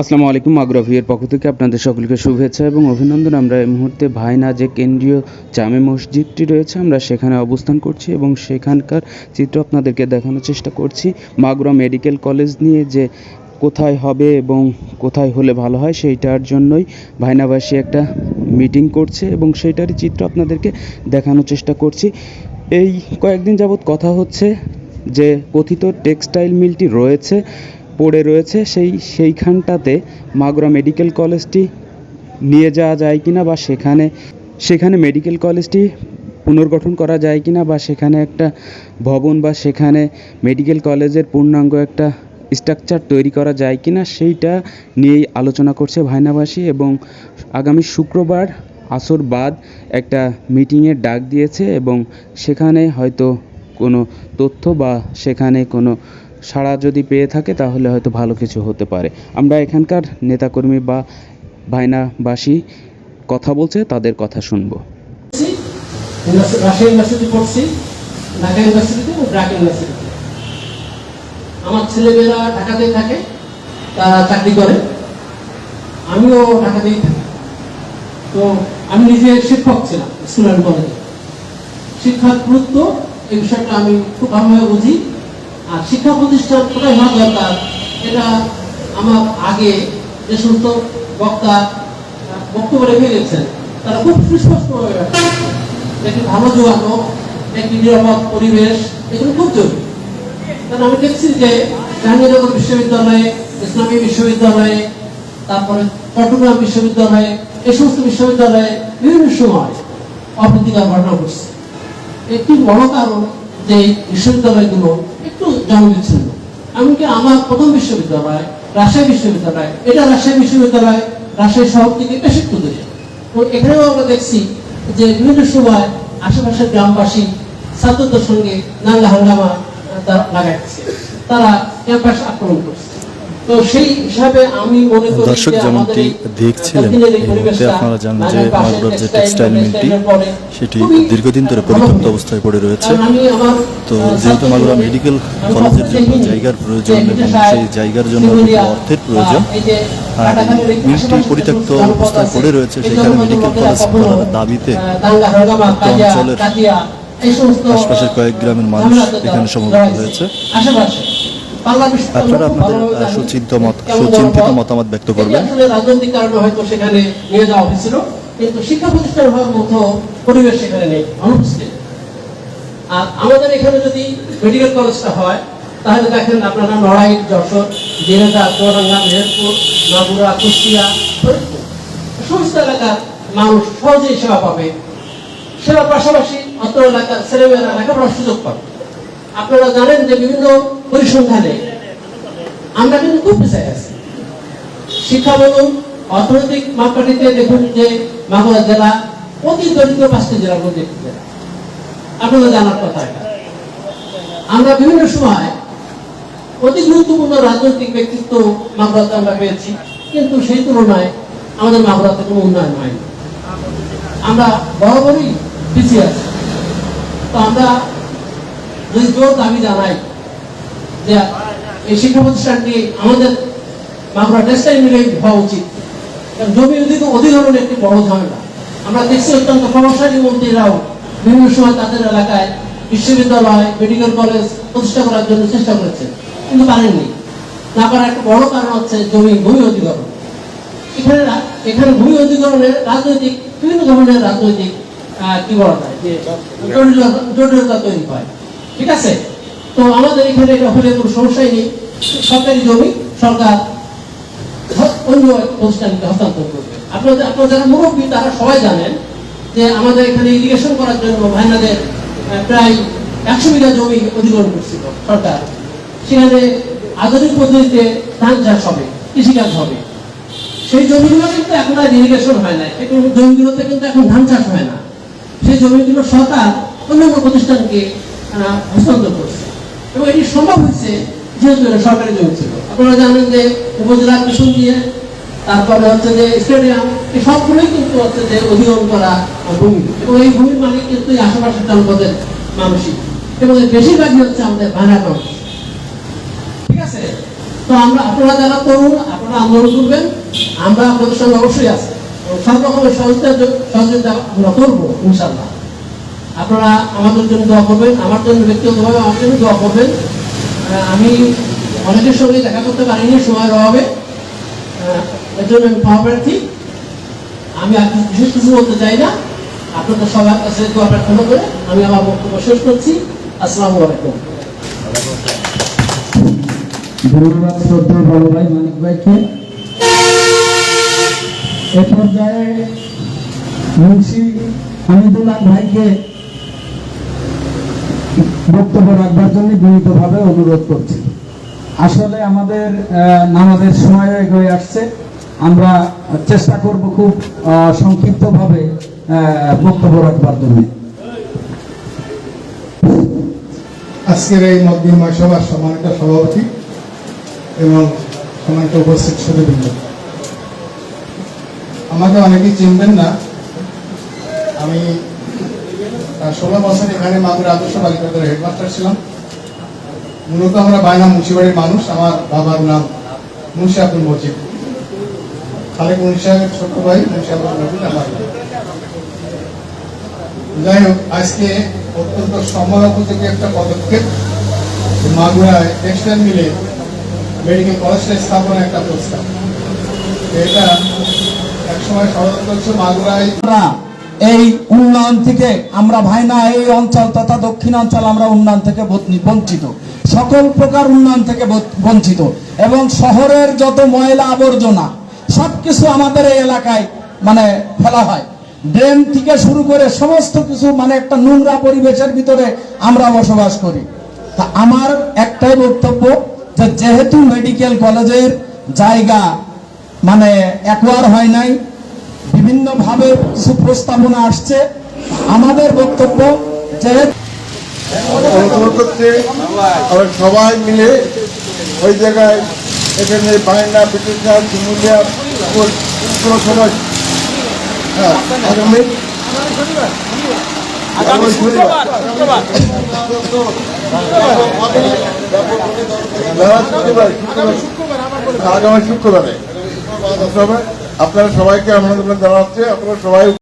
আসসালামু আলাইকুম আগ্রভিয়ের পক্ষ থেকে আপনাদের সকলকে শুভেচ্ছা এবং অভিনন্দন। আমরা এই মুহূর্তে ভাইনা যে কেন্দ্রীয় জামে মসজিদটি রয়েছে, আমরা সেখানে অবস্থান করছি এবং সেখানকার চিত্র আপনাদেরকে দেখানোর চেষ্টা করছি। মাগুরা মেডিকেল কলেজ নিয়ে যে কোথায় হবে এবং কোথায় হলে ভালো হয়, সেইটার জন্যই ভাইনাবাসী একটা মিটিং করছে এবং সেইটারই চিত্র আপনাদেরকে দেখানোর চেষ্টা করছি। এই কয়েকদিন যাবৎ কথা হচ্ছে যে কথিত টেক্সটাইল মিলটি রয়েছে। পড়ে রয়েছে, সেই সেইখানটাতে মাগুরা মেডিকেল কলেজটি নিয়ে যাওয়া যায় কিনা বা সেখানে সেখানে মেডিকেল কলেজটি পুনর্গঠন করা যায় কিনা বা সেখানে একটা ভবন বা সেখানে মেডিকেল কলেজের পূর্ণাঙ্গ একটা স্ট্রাকচার তৈরি করা যায় কিনা সেইটা নিয়েই আলোচনা করছে ভাইনাবাসী এবং আগামী শুক্রবার আসর বাদ একটা মিটিংয়ের ডাক দিয়েছে এবং সেখানে হয়তো কোনো তথ্য বা সেখানে কোনো সাড়া যদি পেয়ে থাকে, তাহলে হয়তো ভালো কিছু হতে পারে। আমরা এখানকার নেতাকর্মী বা ভাইনাবাসী কথা বলছে, তাদের কথা শুনব। আমার ছেলেমেয়েরা ঢাকাতেই থাকে, তারা চাকরি করে। আমিও ঢাকাতেই থাকি। তো আমি নিজে শিক্ষক ছিলাম স্কুল কলেজে। শিক্ষার গুরুত্ব এই বিষয়টা আমি খুব ভালোভাবে বুঝি। আর শিক্ষা প্রতিষ্ঠান কোথায় হওয়া দরকার এটা আমার আগে যে সমস্ত বক্তা বক্তব্য রেখে গেছেন, তারা খুব সুস্পষ্টভাবে। একটি ভালো যোগাযোগ, একটি নিরাপদ পরিবেশ, এগুলো খুব জরুরি। কারণ আমি দেখছি যে জাহাঙ্গীরনগর বিশ্ববিদ্যালয়ে, ইসলামী বিশ্ববিদ্যালয়ে, তারপরে চট্টগ্রাম বিশ্ববিদ্যালয়ে, এই সমস্ত বিশ্ববিদ্যালয়ে বিভিন্ন সময় অপ্রীতিকর ঘটনা ঘটছে। একটি বড় কারণ যে বিশ্ববিদ্যালয়গুলো এমনকি আমার প্রথম বিশ্ববিদ্যালয়, রাজশাহী বিশ্ববিদ্যালয়, এটা রাজশাহী বিশ্ববিদ্যালয়, রাজশাহী শহর থেকে বেশি দূরে তো এখানেও আমরা দেখছি যে বিভিন্ন সময় আশেপাশের গ্রামবাসী ছাত্রদের সঙ্গে নাঙ্গা হাঙ্গামা লাগাচ্ছে তারা ক্যাম্পাস আক্রমণ করছে। তো সেই হিসাবে আমি মনে করি দর্শক যেমনটি দেখছিলেন, এই মুহূর্তে আপনারা জানেন যে নাঙ্গল মাগুরার যে টেক্সটাইল মিলটি, সেটি দীর্ঘদিন ধরে পরিত্যক্ত অবস্থায় পড়ে রয়েছে তো যেহেতু মাগুরা মেডিকেল কলেজের জন্য জায়গার প্রয়োজন এবং সেই জায়গার জন্য অর্থের প্রয়োজন আর মিলটি পরিত্যক্ত অবস্থায় পড়ে রয়েছে সেখানে মেডিকেল কলেজ করার দাবিতে অঞ্চলের আশপাশের কয়েক গ্রামের মানুষ এখানে সমবেত। হয়েছে। আপনারা আপনাদের সুচিন্তিত মত সুচিন্তিত মতামত ব্যক্ত করবেন। রাজনৈতিক কারণে হয়তো সেখানে নিয়ে যাওয়া হয়েছিল কিন্তু শিক্ষা প্রতিষ্ঠান হওয়ার মতো পরিবেশ সেখানে নেই অনুপস্থিত। আর আমাদের এখানে যদি মেডিকেল কলেজটা হয় তাহলে দেখেন আপনারা যশোর জেনেদা মেহেরপুর মাগুরা কুষ্টিয়া ফরিদপুর। সমস্ত এলাকার মানুষ সহজেই সেবা পাবে। সেবার পাশাপাশি অত্র এলাকার ছেলেমেয়েরা লেখাপড়ার সুযোগ পাবে। আপনারা জানেন যে বিভিন্ন পরিসংখ্যানে আমরা কিন্তু খুব পিছিয়ে আছি। শিক্ষা বলুন, অর্থনৈতিক মাপকাঠিতে দেখুন যে মাগুরা জেলা অতি দরিদ্র পাঁচটি জেলার মধ্যে একটি জেলা। আপনাদের জানার কথা এটা। আমরা বিভিন্ন সময় অতি গুরুত্বপূর্ণ রাজনৈতিক ব্যক্তিত্ব মাগুরাতে আমরা পেয়েছি, কিন্তু সেই তুলনায় আমাদের মাগুরাতে কোনো উন্নয়ন হয়নি। আমরা বরাবরই পিছিয়ে আছি। তো আমরা যদি জানাই যে এই শিক্ষা আমাদের মাগুরা টেক্সটাইল মিলে হওয়া উচিত। জমি অধিক অধিগ্রহণ একটি বড় ঝামেলা। আমরা দেখছি অত্যন্ত প্রভাবশালী মন্ত্রীরাও বিভিন্ন সময় তাদের এলাকায় বিশ্ববিদ্যালয়, মেডিকেল কলেজ প্রতিষ্ঠা করার জন্য চেষ্টা কিন্তু পারেননি। না পারার একটা বড় কারণ হচ্ছে জমি ভূমি অধিগ্রহণ। এখানে এখানে ভূমি অধিগ্রহণের রাজনৈতিক বিভিন্ন ধরনের রাজনৈতিক কি বলা যায় জটিলতা তৈরি হয়। ঠিক আছে? তো আমাদের এখানে হলে কোনো সমস্যাই নেই। সরকারি জমি সরকার অন্য প্রতিষ্ঠানকে হস্তান্তর করবে। আপনাদের আপনারা যারা মুরব্বী, তারা সবাই জানেন যে আমাদের এখানে ইরিগেশন করার জন্য ভাইনাদের প্রায় একশো বিঘা জমি অধিগ্রহণ করছিল সরকার। সেখানে আধুনিক পদ্ধতিতে ধান চাষ হবে, কৃষিকাজ হবে। সেই জমিগুলো কিন্তু এখন আর ইরিগেশন হয় না। জমিগুলোতে কিন্তু এখন ধান চাষ হয় না। সেই জমিগুলো সরকার অন্যান্য প্রতিষ্ঠানকে হস্তান্তর করছে। এবং এটি সম্ভব হয়েছে যেহেতু এটা সরকারি জমি ছিল। আপনারা জানেন যে উপজেলার পিছন দিয়ে তারপরে হচ্ছে যে স্টেডিয়াম, এই সবগুলোই কিন্তু হচ্ছে যে অধিগ্রহণ করা ভূমি। এবং এই ভূমির মালিক কিন্তু এই আশেপাশের জনপদের মানুষই। এবং বেশিরভাগই হচ্ছে আমাদের ভাড়া ঠিক আছে? তো আমরা, আপনারা যারা তরুণ, আপনারা আন্দোলন করবেন। আমরা আপনাদের সঙ্গে অবশ্যই আছি। সব রকমের সহযোগিতা সহযোগিতা আমরা করব ইনশাল্লাহ আপনারা আমাদের জন্য দোয়া করবেন, আমার জন্য ব্যক্তিগতভাবে আমার জন্য দোয়া করবেন। আমি অনেকের সঙ্গে দেখা করতে পারিনি, সময়ের অভাবে। এর জন্য আমি প্রার্থী। আমি আর বিশেষ কিছু বলতে চাই না। আপনাদের সবার কাছে দোয়া প্রার্থনা করে আমি আমার বক্তব্য শেষ করছি। আসসালামু আলাইকুম। ধন্যবাদ শ্রদ্ধেয় বড় ভাই মানিক ভাইকে। এ পর্যায়ে মুন্সি হামিদুল্লাহ ভাইকে বক্তব্য রাখবার জন্য বিনীতভাবে অনুরোধ করছি। আসলে আমাদের নামাজের সময় এগিয়ে আসছে। আমরা চেষ্টা করব খুব সংক্ষিপ্তভাবে বক্তব্য রাখবার জন্য। আজকের এই মধ্যময় সভার সম্মানিত সভাপতি এবং সম্মানিত উপস্থিত সুদীবৃন্দ আমাকে অনেকেই চিনবেন না। আমি ষোলো বছর এখানে মাগুর আদর্শ বালিকাদের হেডমাস্টার ছিলাম। মূলত আমরা বায়না মুন্সিবাড়ির মানুষ, আমার বাবার নাম মুন্সি আব্দুল মজিদ। খালেক মুন্সি ছোট ভাই, মুন্সি আব্দুল মজিদ, আমার যাই হোক, আজকে অত্যন্ত সম্মান উপযোগী একটা পদক্ষেপ মাগুরায় টেক্সটাইল মিলে মেডিকেল কলেজটা স্থাপনের একটা প্রস্তাব। এটা একসময় ষড়যন্ত্র ছিল মাগুরায়। এই উন্নয়ন থেকে আমরা ভাইনা, এই অঞ্চল তথা দক্ষিণ অঞ্চল আমরা উন্নয়ন থেকে বঞ্চ- বঞ্চিত। সকল প্রকার উন্নয়ন থেকে বঞ্চ- বঞ্চিত। এবং শহরের যত ময়লা আবর্জনা, সবকিছু আমাদের এই এলাকায় মানে ফেলা হয়। ড্রেন থেকে শুরু করে সমস্ত কিছু মানে একটা নোংরা পরিবেশের ভিতরে আমরা বসবাস করি। তা আমার একটাই বক্তব্য যে, যেহেতু মেডিকেল কলেজের জায়গা মানে একোয়ার হয় নাই বিভিন্নভাবে প্রস্তাবনা আসছে। আমাদের বক্তব্য যে সবাই মিলে ওই জায়গায় এখানে বিটুকা চুমুলিয়া পুরো সবাই হ্যাঁ আগামী শুক্রবার আগামী শুক্রবারে। আপনারা সবাইকে আমন্ত্রণ জানাচ্ছে আপনারা সবাই